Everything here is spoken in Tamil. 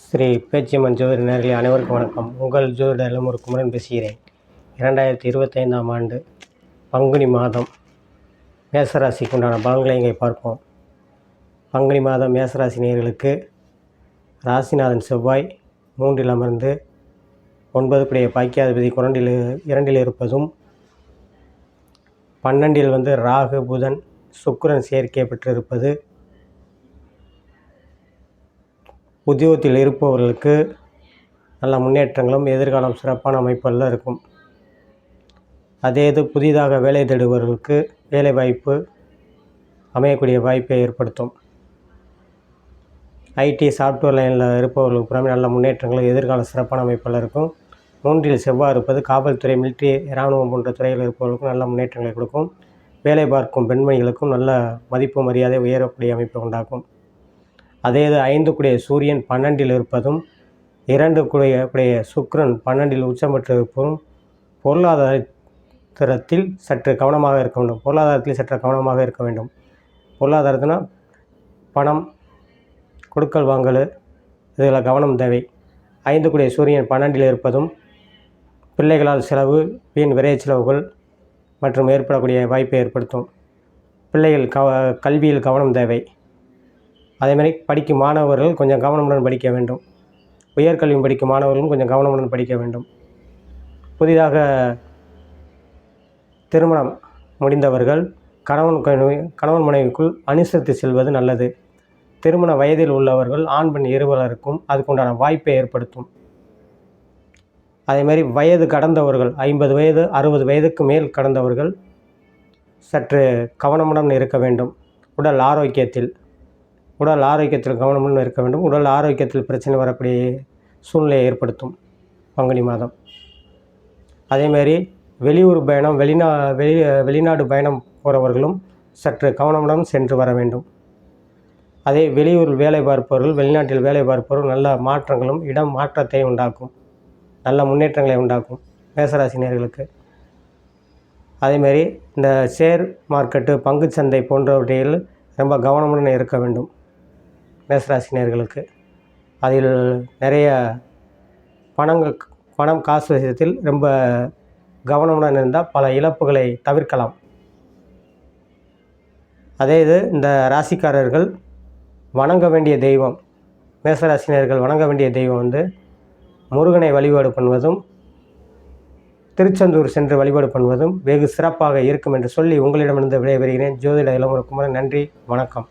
ஸ்ரீ பேச்சியம்மன் ஜோதிட நேரில் அனைவருக்கும் வணக்கம். உங்கள் ஜோதிட ஒரு குமரன் பேசுகிறேன். இரண்டாயிரத்தி இருபத்தைந்தாம் ஆண்டு பங்குனி மாதம் மேசராசிக்கு உண்டான பலன்களை இங்கே பார்ப்போம். பங்குனி மாதம் மேசராசி நேர்களுக்கு ராசிநாதன் செவ்வாய் மூன்றில் அமர்ந்து ஒன்பது புடைய பாக்கியாதிபதி குரண்டில் இரண்டில் இருப்பதும் பன்னெண்டில் வந்து ராகு புதன் சுக்கிரன் சேர்க்கை பெற்றிருப்பது உத்தியோகத்தில் இருப்பவர்களுக்கு நல்ல முன்னேற்றங்களும் எதிர்காலம் சிறப்பான அமைப்பில் இருக்கும். அதே இது புதிதாக வேலை தேடுபவர்களுக்கு வேலை வாய்ப்பு அமையக்கூடிய வாய்ப்பை ஏற்படுத்தும். ஐடி சாஃப்ட்வேர் லைனில் இருப்பவர்களுக்கு புறமே நல்ல முன்னேற்றங்களும் எதிர்கால சிறப்பான அமைப்பில் இருக்கும். மூன்றில் செவ்வாய் இருப்பது காவல்துறை மிலிட்ரி இராணுவம் போன்ற துறையில் இருப்பவர்களுக்கும் நல்ல முன்னேற்றங்களை கொடுக்கும். வேலை பார்க்கும் பெண்மணிகளுக்கும் நல்ல மதிப்பு மரியாதை உயரக்கூடிய அமைப்பை உண்டாக்கும். அதே இது ஐந்து கூடிய சூரியன் பன்னெண்டில் இருப்பதும் இரண்டு கூடிய கூடிய சுக்ரன் பன்னெண்டில் உச்சம் பெற்றிருப்பதும் பொருளாதாரத்தில் சற்று கவனமாக இருக்க வேண்டும். பொருளாதாரத்தில் சற்று கவனமாக இருக்க வேண்டும். பொருளாதாரத்தினா பணம் கொடுக்கல் வாங்கல் இதில் கவனம் தேவை. ஐந்து சூரியன் பன்னெண்டில் இருப்பதும் பிள்ளைகளால் செலவு வீண் விரைய செலவுகள் மற்றும் ஏற்படக்கூடிய வாய்ப்பை ஏற்படுத்தும். பிள்ளைகள் கவ கல்வியில் கவனம் தேவை. அதேமாதிரி படிக்கும் மாணவர்கள் கொஞ்சம் கவனமுடன் படிக்க வேண்டும். உயர்கல்வி படிக்கும் மாணவர்களும் கொஞ்சம் கவனமுடன் படிக்க வேண்டும். புதிதாக திருமணம் முடிந்தவர்கள் கணவன் கணவன் மனைவிக்குள் அனுசரித்து செல்வது நல்லது. திருமண வயதில் உள்ளவர்கள் ஆண் பெண் இருவருக்கும் அதுக்குண்டான வாய்ப்பை ஏற்படுத்தும். அதேமாதிரி வயது கடந்தவர்கள் ஐம்பது வயது அறுபது வயதுக்கு மேல் கடந்தவர்கள் சற்று கவனமுடன் இருக்க வேண்டும். உடல் ஆரோக்கியத்தில் உடல் ஆரோக்கியத்தில் கவனமுடன் இருக்க வேண்டும். உடல் ஆரோக்கியத்தில் பிரச்சனை வரக்கூடிய சூழ்நிலையை ஏற்படுத்தும் பங்குனி மாதம். அதேமாரி வெளியூர் பயணம் வெளிநா வெளி வெளிநாடு பயணம் போகிறவர்களும் சற்று கவனமுடன் சென்று வர வேண்டும். அதே வெளியூர் வேலை பார்ப்பவர்கள் வெளிநாட்டில் வேலை பார்ப்பவர்கள் நல்ல மாற்றங்களும் இடம் மாற்றத்தை உண்டாக்கும் நல்ல முன்னேற்றங்களை உண்டாக்கும் மேசராசினியர்களுக்கு அதேமாரி இந்த ஷேர் மார்க்கெட்டு பங்குச்சந்தை போன்றவற்றில் ரொம்ப கவனமுடன் இருக்க வேண்டும். மேசராசினியர்களுக்கு. அதில் நிறைய பணங்கள் பணம் காசு விஷயத்தில் ரொம்ப கவனமுடன் இருந்தால் பல இழப்புகளை தவிர்க்கலாம். அதே இது இந்த ராசிக்காரர்கள் வணங்க வேண்டிய தெய்வம் மேசராசினியர்கள் வணங்க வேண்டிய தெய்வம் வந்து முருகனை வழிபாடு பண்ணுவதும் திருச்செந்தூர் சென்று வழிபாடு பண்ணுவதும் வெகு சிறப்பாக இருக்கும் என்று சொல்லி உங்களிடமிருந்து விடைபெறுகிறேன். ஜோதிட இளமுறை குமரன் நன்றி வணக்கம்.